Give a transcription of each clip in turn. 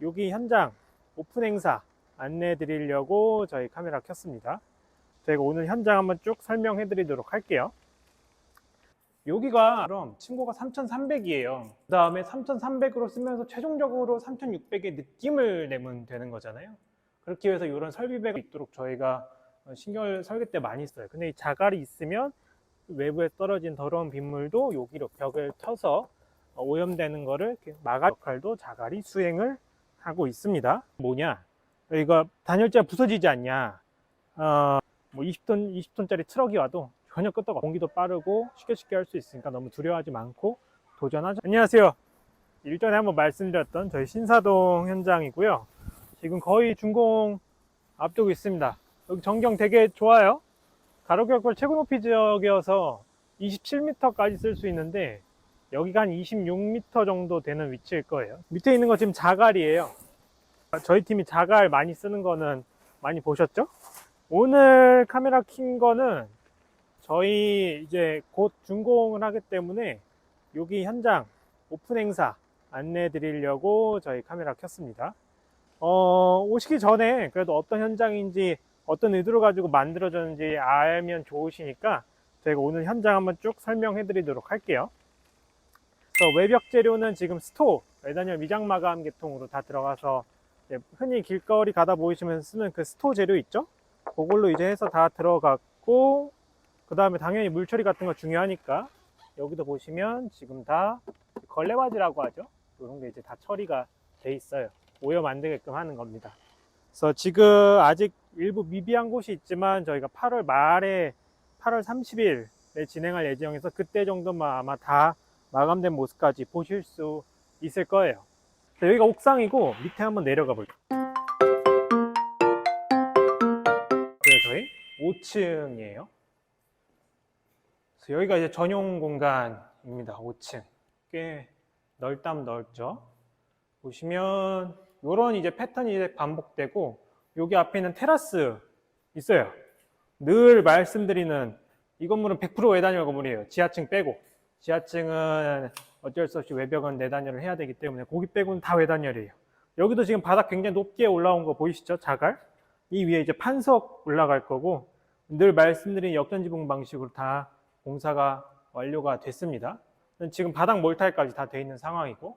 여기 현장 오픈 행사 안내해 드리려고 저희 카메라 켰습니다. 저희가 오늘 현장 한번 쭉 설명해 드리도록 할게요. 여기가 그럼 층고가 3,300이에요. 그 다음에 3,300으로 쓰면서 최종적으로 3,600의 느낌을 내면 되는 거잖아요. 그렇기 위해서 이런 설비배가 있도록 저희가 신경을 설계 때 많이 써요. 근데 이 자갈이 있으면 외부에 떨어진 더러운 빗물도 여기로 벽을 터서 오염되는 거를 막아 역할도 자갈이 수행을 하고 있습니다. 뭐냐? 이거 단열재가 부서지지 않냐? 어, 뭐 20톤, 20톤짜리 트럭이 와도 전혀 끄떡 공기도 빠르고 쉽게 쉽게 할 수 있으니까 너무 두려워하지 않고 도전하자. 안녕하세요. 일전에 한번 말씀드렸던 저희 신사동 현장이고요. 지금 거의 준공 앞두고 있습니다. 여기 전경 되게 좋아요. 가로격벌 최고 높이 지역이어서 27m까지 쓸 수 있는데 여기가 한 26m 정도 되는 위치일 거예요. 밑에 있는 거 지금 자갈이에요. 저희 팀이 자갈 많이 쓰는 거는 많이 보셨죠? 오늘 카메라 킨 거는 저희 이제 곧 준공을 하기 때문에 여기 현장 오픈 행사 안내해 드리려고 저희 카메라 켰습니다. 어, 오시기 전에 그래도 어떤 현장인지 어떤 의도를 가지고 만들어졌는지 알면 좋으시니까 저희가 오늘 현장 한번 쭉 설명해 드리도록 할게요. 그래서 외벽 재료는 지금 스토, 외단열 미장 마감 계통으로 다 들어가서 흔히 길거리 가다 보이시면 쓰는 그 스토 재료 있죠? 그걸로 이제 해서 다 들어갔고 그 다음에 당연히 물 처리 같은 거 중요하니까 여기도 보시면 지금 다 걸레바지라고 하죠. 이런 게 이제 다 처리가 돼 있어요. 오염 안 되게끔 하는 겁니다. 그래서 지금 아직 일부 미비한 곳이 있지만 저희가 8월 말에 8월 30일에 진행할 예정에서 그때 정도만 아마 다 마감된 모습까지 보실 수 있을 거예요. 자, 여기가 옥상이고 밑에 한번 내려가 볼게요. 그래서 저희 5층이에요. 그래서 여기가 이제 전용 공간입니다. 5층. 꽤 넓담 넓죠. 보시면 이런 이제 패턴이 이제 반복되고 여기 앞에 있는 테라스 있어요. 늘 말씀드리는 이 건물은 100% 외단열 건물이에요. 지하층 빼고. 지하층은 어쩔 수 없이 외벽은 내단열을 해야 되기 때문에 거기 빼고는 다 외단열이에요. 여기도 지금 바닥 굉장히 높게 올라온 거 보이시죠? 자갈. 이 위에 이제 판석 올라갈 거고 늘 말씀드린 역전지붕 방식으로 다 공사가 완료가 됐습니다. 지금 바닥 몰탈까지 다 돼 있는 상황이고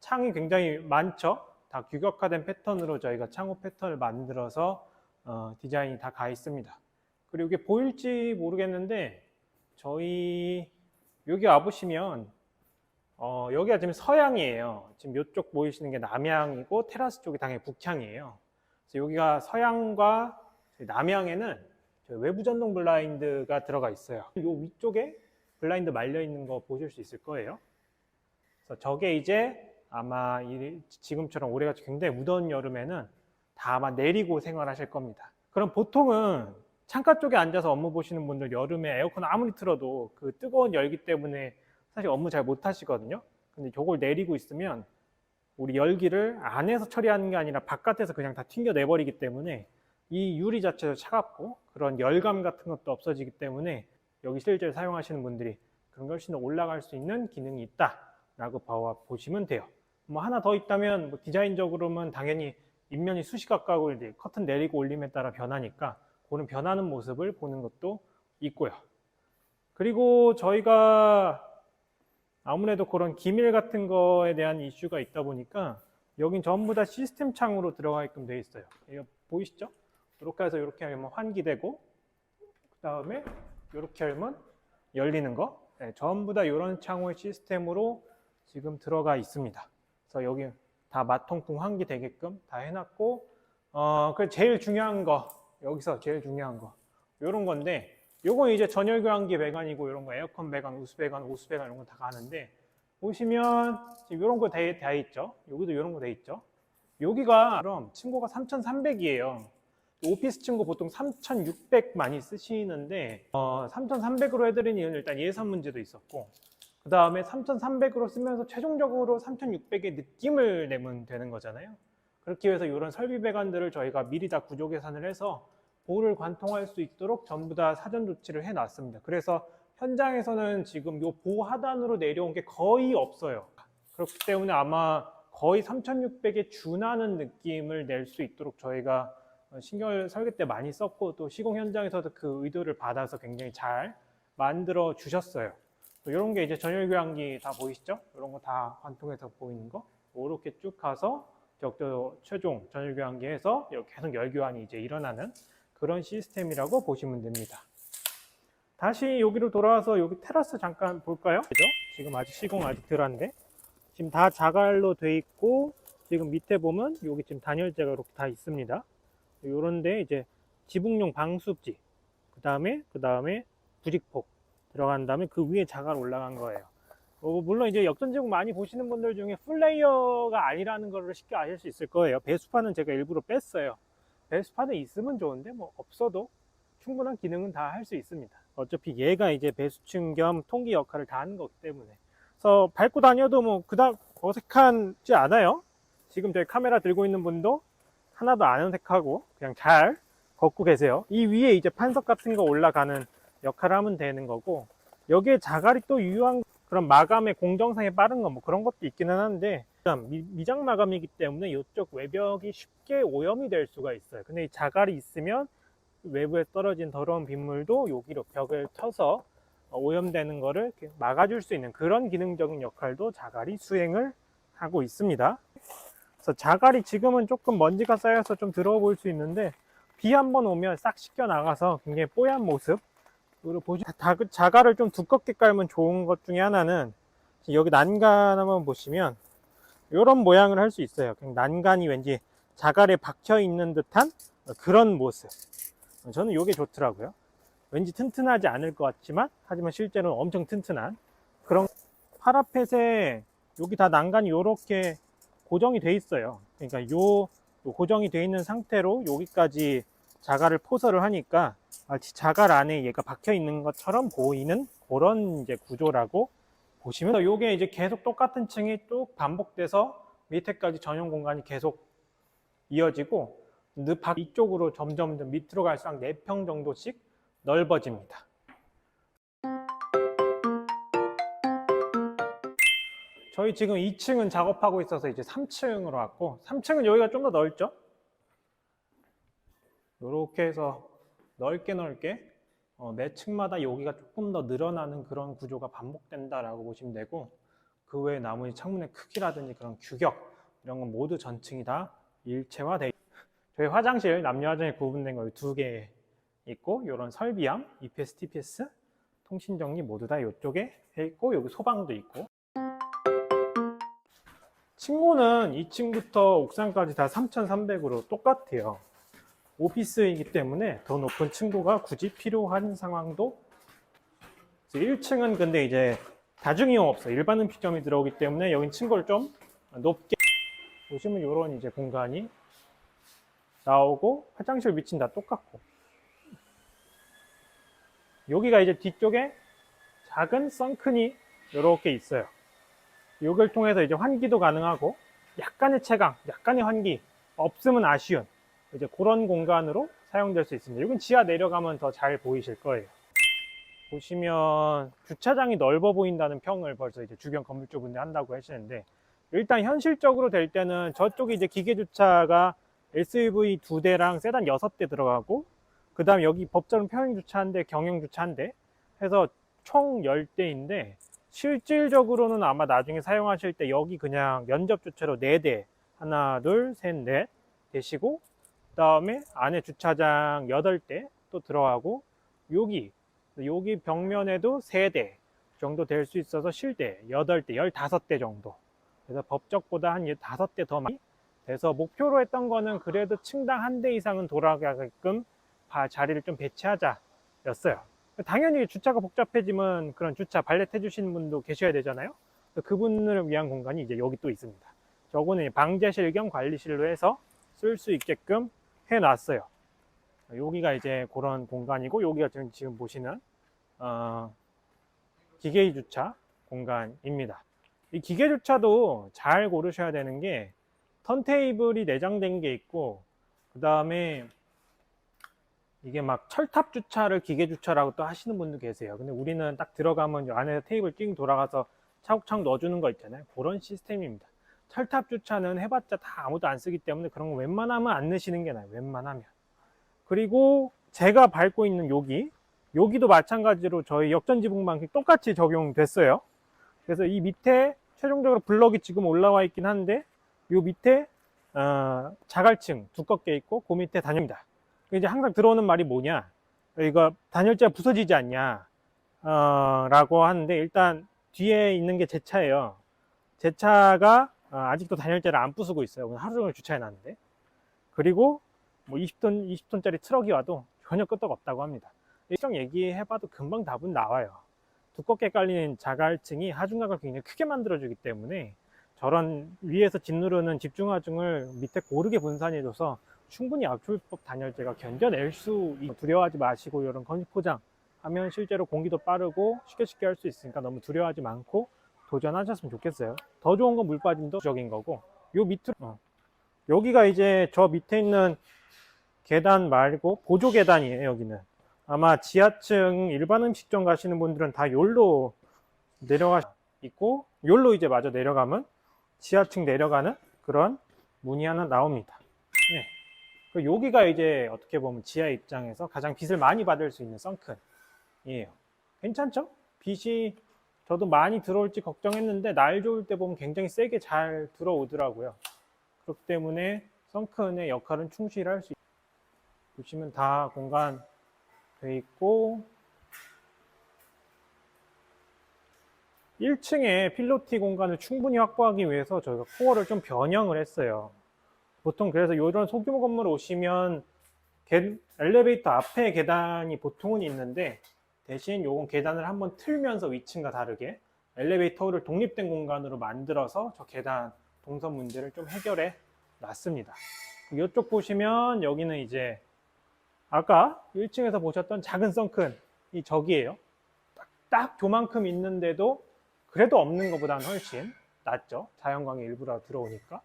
창이 굉장히 많죠. 다 규격화된 패턴으로 저희가 창호 패턴을 만들어서 어, 디자인이 다 가 있습니다. 그리고 이게 보일지 모르겠는데 저희 여기 와보시면 어, 여기가 지금 서양이에요. 지금 이쪽 보이시는 게 남향이고 테라스 쪽이 당연히 북향이에요. 그래서 여기가 서양과 남향에는 저희 외부 전동 블라인드가 들어가 있어요. 이 위쪽에 블라인드 말려 있는 거 보실 수 있을 거예요. 그래서 저게 이제 아마 이- 지금처럼 올해같이 굉장히 무더운 여름에는 다 아마 내리고 생활하실 겁니다. 그럼 보통은 창가 쪽에 앉아서 업무 보시는 분들 여름에 에어컨 아무리 틀어도 그 뜨거운 열기 때문에 사실 업무 잘 못 하시거든요. 근데 저걸 내리고 있으면 우리 열기를 안에서 처리하는 게 아니라 바깥에서 그냥 다 튕겨 내버리기 때문에 이 유리 자체도 차갑고 그런 열감 같은 것도 없어지기 때문에 여기 실제로 사용하시는 분들이 그런 게 훨씬 더 올라갈 수 있는 기능이 있다라고 봐 보시면 돼요. 뭐 하나 더 있다면 뭐 디자인적으로는 당연히 입면이 수시 가까고 이제 커튼 내리고 올림에 따라 변하니까 그런 변하는 모습을 보는 것도 있고요. 그리고 저희가 아무래도 그런 기밀 같은 거에 대한 이슈가 있다 보니까 여긴 전부 다 시스템 창으로 들어가게끔 되어 있어요. 이거 보이시죠? 이렇게 해서 이렇게 하면 환기되고 그 다음에 이렇게 하면 열리는 거 네, 전부 다 이런 창호의 시스템으로 지금 들어가 있습니다. 그래서 여기 다 마통풍 환기 되게끔 다 해놨고 어, 그 제일 중요한 거 여기서 제일 중요한 거 이런 건데 요건 이제 전열 교환기 배관이고 이런 거 에어컨 배관, 우수 배관, 오수 배관 이런 거다 가는데 보시면 지금 이런 거 돼 있죠. 여기도 이런 거 돼 있죠. 여기가 그럼 층고가 3,300이에요. 오피스 층고 보통 3,600 많이 쓰시는데 어, 3,300으로 해드린 이유는 일단 예산 문제도 있었고 그 다음에 3,300으로 쓰면서 최종적으로 3,600의 느낌을 내면 되는 거잖아요. 그렇기 위해서 이런 설비 배관들을 저희가 미리 다 구조 계산을 해서 보호를 관통할 수 있도록 전부 다 사전 조치를 해놨습니다. 그래서 현장에서는 지금 이 보호 하단으로 내려온 게 거의 없어요. 그렇기 때문에 아마 거의 3600에 준하는 느낌을 낼 수 있도록 저희가 신경을 설계 때 많이 썼고 또 시공 현장에서도 그 의도를 받아서 굉장히 잘 만들어 주셨어요. 이런 게 이제 전열 교환기 다 보이시죠? 이런 거 다 관통해서 보이는 거 이렇게 쭉 가서 적도 최종 전열 교환기에서 이렇게 계속 열 교환이 이제 일어나는 그런 시스템이라고 보시면 됩니다. 다시 여기로 돌아와서 여기 테라스 잠깐 볼까요? 그죠? 지금 아직 시공 아직 덜한데 지금 다 자갈로 돼 있고 지금 밑에 보면 여기 지금 단열재가 이렇게 다 있습니다. 요런데 이제 지붕용 방수지 그 다음에 그 다음에 부직폭 들어간 다음에 그 위에 자갈 올라간 거예요. 어, 물론 이제 역전제국 많이 보시는 분들 중에 풀레이어가 아니라는 걸 쉽게 아실 수 있을 거예요. 배수판은 제가 일부러 뺐어요. 배수판은 있으면 좋은데 뭐 없어도 충분한 기능은 다 할 수 있습니다. 어차피 얘가 이제 배수층 겸 통기 역할을 다 하는 거기 때문에. 그래서 밟고 다녀도 뭐 그닥 어색하지 않아요. 지금 저희 카메라 들고 있는 분도 하나도 안 어색하고 그냥 잘 걷고 계세요. 이 위에 이제 판석 같은 거 올라가는 역할을 하면 되는 거고 여기에 자갈이 또 유효한 그런 마감의 공정성에 빠른 거뭐 그런 것도 있기는 한데 미, 미장 마감이기 때문에 이쪽 외벽이 쉽게 오염이 될 수가 있어요. 근데 이 자갈이 있으면 외부에 떨어진 더러운 빗물도 여기로 벽을 쳐서 오염되는 거를 막아줄 수 있는 그런 기능적인 역할도 자갈이 수행을 하고 있습니다. 그래서 자갈이 지금은 조금 먼지가 쌓여서 좀 보일 수 있는데 비 한 번 오면 싹 씻겨 나가서 굉장히 뽀얀 모습 그리고 보시 다- 자갈을 좀 두껍게 깔면 좋은 것 중에 하나는 여기 난간 한번 보시면 이런 모양을 할 수 있어요. 난간이 왠지 자갈에 박혀 있는 듯한 그런 모습. 저는 이게 좋더라고요. 왠지 튼튼하지 않을 것 같지만 하지만 실제로는 엄청 튼튼한 그런 파라펫에 여기 다 난간이 이렇게 고정이 돼 있어요. 그러니까 요, 요 고정이 돼 있는 상태로 여기까지 자갈을 포설을 하니까 마치 자갈 안에 얘가 박혀 있는 것처럼 보이는 그런 이제 구조라고 보시면 요게 이제 계속 똑같은 층이 또 반복돼서 밑에까지 전용 공간이 계속 이어지고 늪 이쪽으로 점점 점 밑으로 갈수록 4평 정도씩 넓어집니다. 저희 지금 2층은 작업하고 있어서 이제 3층으로 왔고 3층은 여기가 좀 더 넓죠? 이렇게 해서 넓게 넓게 어, 매 층마다 여기가 조금 더 늘어나는 그런 구조가 반복된다라고 보시면 되고 그 외에 나머지 창문의 크기라든지 그런 규격 이런 건 모두 전층이 다 일체화돼 저희 화장실 남녀 화장실 구분된 거두개 있고 이런 설비함 EPS, TPS 통신 정리 모두 다 이쪽에 해 있고 여기 소방도 있고 층고는 2층부터 옥상까지 다 3,300으로 똑같아요. 오피스이기 때문에 더 높은 층고가 굳이 필요한 상황도 1층은 근데 이제 다중이용 없어 일반 음식점이 들어오기 때문에 여긴 층고를 좀 높게 보시면 이런 이제 공간이 나오고 화장실 위치는 다 똑같고 여기가 이제 뒤쪽에 작은 선큰이 이렇게 있어요. 이걸 통해서 이제 환기도 가능하고 약간의 채광, 약간의 환기 없으면 아쉬운 이제 그런 공간으로 사용될 수 있습니다. 여긴 지하 내려가면 더 잘 보이실 거예요. 보시면 주차장이 넓어 보인다는 평을 벌써 이제 주변 건물주분들 한다고 하시는데 일단 현실적으로 될 때는 저쪽에 이제 기계 주차가 SUV 두 대랑 세단 여섯 대 들어가고 그 다음 여기 법정 평행 주차 한 대, 경영 주차 한 대 해서 총 10대인데 실질적으로는 아마 나중에 사용하실 때 여기 그냥 면접 주차로 4대 하나, 둘, 셋, 넷 되시고 그 다음에 안에 주차장 8대 또 들어가고 여기 여기 벽면에도 3대 정도 될 수 있어서 실대 8대, 15대 정도. 그래서 법적보다 한 5대 더 많이 돼서 목표로 했던 거는 그래도 층당 한 대 이상은 돌아가게끔 바- 자리를 좀 배치하자 였어요. 당연히 주차가 복잡해지면 그런 주차 발렛 해주시는 분도 계셔야 되잖아요. 그분을 위한 공간이 이제 여기 또 있습니다. 저거는 방제실 겸 관리실로 해서 쓸 수 있게끔 해놨어요. 여기가 이제 그런 공간이고 여기가 지금, 지금 보시는 어, 기계 주차 공간입니다. 이 기계 주차도 잘 고르셔야 되는 게 턴테이블이 내장된 게 있고 그 다음에 이게 막 철탑 주차를 기계 주차라고 또 하시는 분도 계세요. 근데 우리는 딱 들어가면 이 안에 테이블 띵 돌아가서 차곡차곡 넣어주는 거 있잖아요. 그런 시스템입니다 철탑 주차는 해봤자 다 아무도 안 쓰기 때문에 그런 거 웬만하면 안 넣으시는 게 나아요. 웬만하면. 그리고 제가 밟고 있는 여기, 여기도 마찬가지로 저희 역전 지붕 방식 똑같이 적용됐어요. 그래서 이 밑에 최종적으로 블럭이 지금 올라와 있긴 한데 요 밑에 어, 자갈층 두껍게 있고 그 밑에 단열입니다. 이제 항상 들어오는 말이 뭐냐? 이거 단열재가 부서지지 않냐? 어, 라고 하는데 일단 뒤에 있는 게 제 차예요. 제 차가 어, 아직도 단열재를 안 부수고 있어요. 오늘 하루 종일 주차해 놨는데. 그리고 뭐 20톤, 20톤짜리 트럭이 와도 전혀 끄떡 없다고 합니다. 일정 얘기해봐도 금방 답은 나와요. 두껍게 깔린 자갈층이 하중각을 굉장히 크게 만들어주기 때문에 저런 위에서 짓누르는 집중하중을 밑에 고르게 분산해줘서 충분히 압출법 단열재가 견뎌낼 수 있- 두려워하지 마시고 이런 건식포장 하면 실제로 공기도 빠르고 쉽게 쉽게 할 수 있으니까 너무 두려워하지 않고 도전하셨으면 좋겠어요. 더 좋은 건 물 빠짐도 적인 거고 요 밑으로 어. 여기가 이제 저 밑에 있는 계단 말고 보조 계단이에요 여기는 아마 지하층 일반 음식점 가시는 분들은 다 요로 내려가 있고 요로 이제 마저 내려가면 지하층 내려가는 그런 문이 하나 나옵니다. 네. 그 여기가 이제 어떻게 보면 지하 입장에서 가장 빛을 많이 받을 수 있는 선큰이에요. 괜찮죠? 빛이 저도 많이 들어올지 걱정했는데 날 좋을 때 보면 굉장히 세게 잘 들어오더라고요. 그렇기 때문에 선큰의 역할은 충실히 할수 있어요. 보시면 다 공간 돼 있고 1층에 필로티 공간을 충분히 확보하기 위해서 저희가 코어를 좀 변형을 했어요. 보통 그래서 이런 소규모 건물 오시면 게- 엘리베이터 앞에 계단이 보통은 있는데 대신 요건 계단을 한번 틀면서 위층과 다르게 엘리베이터를 독립된 공간으로 만들어서 저 계단 동선 문제를 좀 해결해 놨습니다. 이쪽 보시면 여기는 이제 아까 1층에서 보셨던 작은 선큰 이 저기예요. 딱, 딱 조만큼 있는데도 그래도 없는 것보다는 훨씬 낫죠. 자연광이 일부러 들어오니까.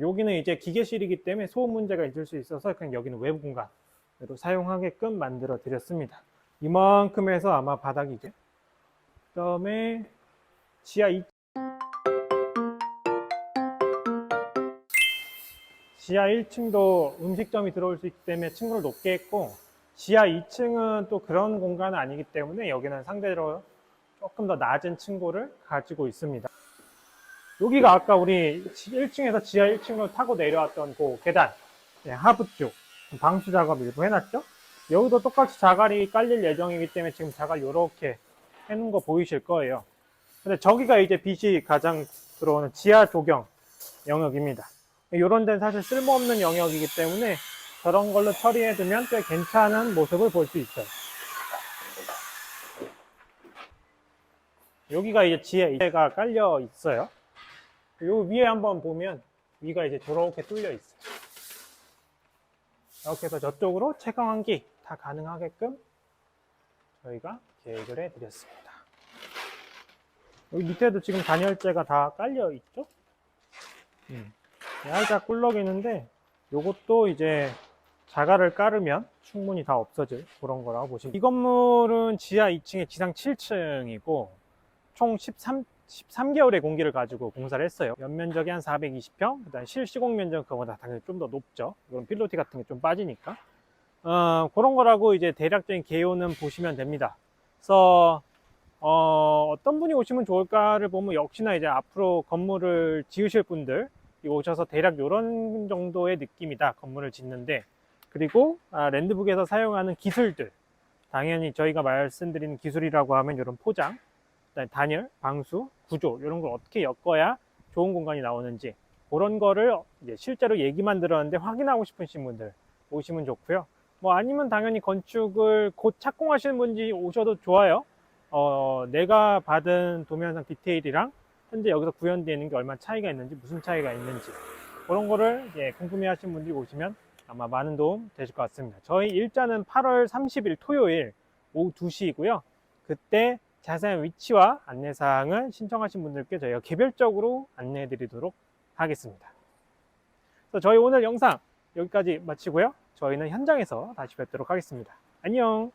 여기는 이제 기계실이기 때문에 소음 문제가 있을 수 있어서 그냥 여기는 외부 공간으로 사용하게끔 만들어 드렸습니다. 이만큼 해서 아마 바닥이죠. 그 다음에 지하 2 지하 1층도 음식점이 들어올 수 있기 때문에 층고를 높게 했고 지하 2층은 또 그런 공간은 아니기 때문에 여기는 상대로 조금 더 낮은 층고를 가지고 있습니다. 여기가 아까 우리 1층에서 지하 1층으로 타고 내려왔던 그 계단 네, 하부 쪽 방수 작업 일부 해놨죠? 여기도 똑같이 자갈이 깔릴 예정이기 때문에 지금 자갈 이렇게 해놓은 거 보이실 거예요. 근데 저기가 이제 빛이 가장 들어오는 지하 조경 영역입니다. 이런 데는 사실 쓸모없는 영역이기 때문에 저런 걸로 처리해두면 꽤 괜찮은 모습을 볼 수 있어요. 여기가 이제 지에 이가 깔려 있어요. 요 위에 한번 보면 위가 이제 저렇게 뚫려 있어요. 이렇게 해서 저쪽으로 채광 환기 다 가능하게끔 저희가 계획을 해드렸습니다. 여기 밑에도 지금 단열재가 다 깔려 있죠? 음. 살짝 꿀럭이는데 요것도 이제 자갈을 깔으면 충분히 다 없어질 그런 거라고 보시면 이 건물은 지하 2층에 지상 7층이고 총 13, 13개월의 공기를 가지고 공사를 했어요 연면적이 한 420평 그다음 실시공 면적 그거보다 당연히 좀 더 높죠 이건 필로티 같은 게 좀 빠지니까 어, 그런 거라고 이제 대략적인 개요는 보시면 됩니다. 그래서 어, 어떤 분이 오시면 좋을까를 보면 역시나 이제 앞으로 건물을 지으실 분들 오셔서 대략 이런 정도의 느낌이다 건물을 짓는데. 그리고 아, 랜드북에서 사용하는 기술들. 당연히 저희가 말씀드리는 기술이라고 하면 이런 포장 단열, 방수, 구조 이런 걸 어떻게 엮어야 좋은 공간이 나오는지. 그런 거를 실제로 얘기만 들었는데 확인하고 싶으신 분들 오시면 좋고요 뭐 아니면 당연히 건축을 곧 착공하시는 분이 오셔도 좋아요. 어, 내가 받은 도면상 디테일이랑 현재 여기서 구현되어 있는 게 얼마나 차이가 있는지 무슨 차이가 있는지 그런 거를 예, 궁금해 하시는 분들이 오시면 아마 많은 도움 되실 것 같습니다. 저희 일자는 8월 30일 토요일 오후 2시이고요. 그때 자세한 위치와 안내사항은 신청하신 분들께 저희가 개별적으로 안내해 드리도록 하겠습니다. 저희 오늘 영상 여기까지 마치고요 저희는 현장에서 다시 뵙도록 하겠습니다. 안녕